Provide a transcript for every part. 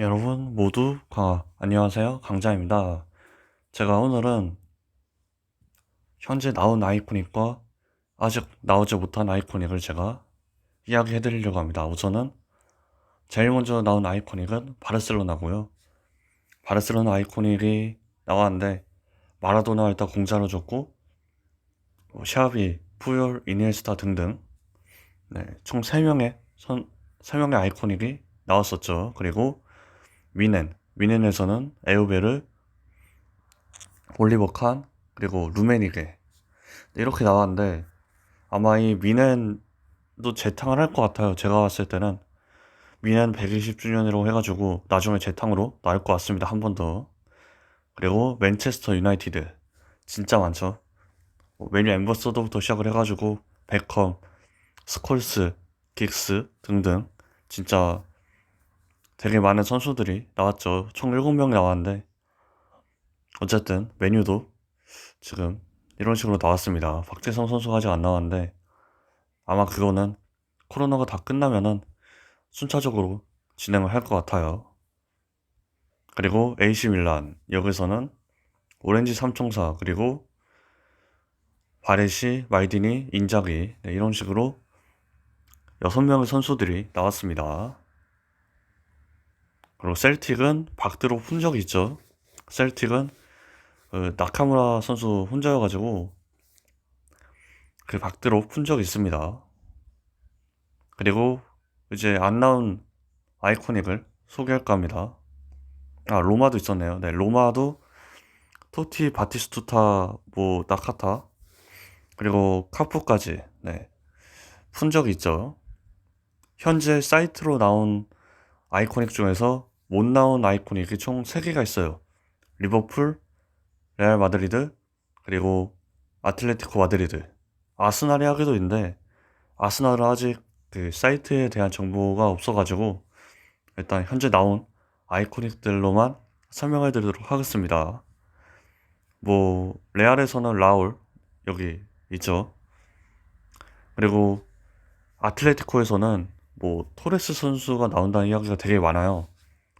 여러분 모두 강, 안녕하세요. 강자입니다. 제가 오늘은 현재 나온 아이코닉과 아직 나오지 못한 아이코닉을 제가 이야기해 드리려고 합니다. 우선은 제일 먼저 나온 아이코닉은 바르셀로나고요. 바르셀로나 아이코닉이 나왔는데 마라도나 일단 공짜로 줬고 뭐 샤비, 푸열, 이니에스타 등등 네, 총 3명의 선, 3명의 아이코닉이 나왔었죠. 그리고 위넨, 위넨에서는 에우베르, 올리버 칸, 그리고 루메니게 이렇게 나왔는데 아마 이 위넨도 재탕을 할 것 같아요. 제가 봤을 때는 위넨 120주년이라고 해가지고 나중에 재탕으로 나올 것 같습니다. 한 번 더. 그리고 맨체스터 유나이티드 진짜 많죠. 뭐 메뉴 엠버서더부터 시작을 해가지고 베컴, 스콜스, 긱스 등등 진짜 되게 많은 선수들이 나왔죠. 총 7명 나왔는데 어쨌든 메뉴도 지금 이런 식으로 나왔습니다. 박재성 선수가 아직 안 나왔는데 아마 그거는 코로나가 다 끝나면은 순차적으로 진행을 할 것 같아요. 그리고 AC 밀란 여기서는 오렌지 삼총사 그리고 바레시, 말디니, 인자기 네, 이런 식으로 6명의 선수들이 나왔습니다. 그리고 셀틱은 박드로 훈적이 있죠. 셀틱은 그 나카무라 선수 혼자여가지고 그 박드로 훈적이 있습니다. 그리고 이제 안 나온 아이코닉을 소개할까 합니다. 아 로마도 있었네요. 네 로마도 토티 바티스투타 뭐 나카타 그리고 카푸까지 네 훈적이 있죠. 현재 사이트로 나온 아이코닉 중에서 못 나온 아이코닉이 총 3개가 있어요. 리버풀, 레알 마드리드, 그리고 아틀레티코 마드리드. 아스날이 하기도 있는데 아스날은 아직 그 사이트에 대한 정보가 없어가지고 일단 현재 나온 아이코닉들로만 설명해 드리도록 하겠습니다. 뭐 레알에서는 라울 여기 있죠. 그리고 아틀레티코에서는 뭐 토레스 선수가 나온다는 이야기가 되게 많아요.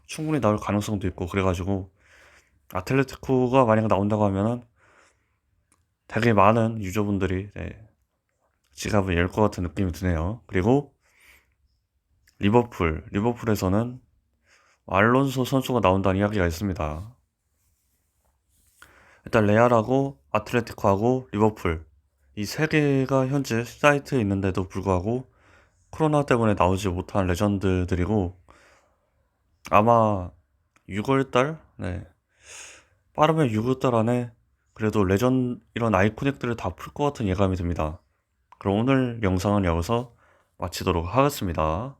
충분히 나올 가능성도 있고 그래가지고 아틀레티코가 만약 나온다고 하면은 되게 많은 유저분들이 네, 지갑을 열 것 같은 느낌이 드네요. 그리고 리버풀, 리버풀에서는 알론소 선수가 나온다는 이야기가 있습니다. 일단 레알하고 아틀레티코하고 리버풀 이 세 개가 현재 사이트에 있는데도 불구하고 코로나 때문에 나오지 못한 레전드들이고 아마 6월달 네 빠르면 6월달 안에 그래도 레전 이런 아이코닉들을 다 풀 것 같은 예감이 듭니다. 그럼 오늘 영상은 여기서 마치도록 하겠습니다.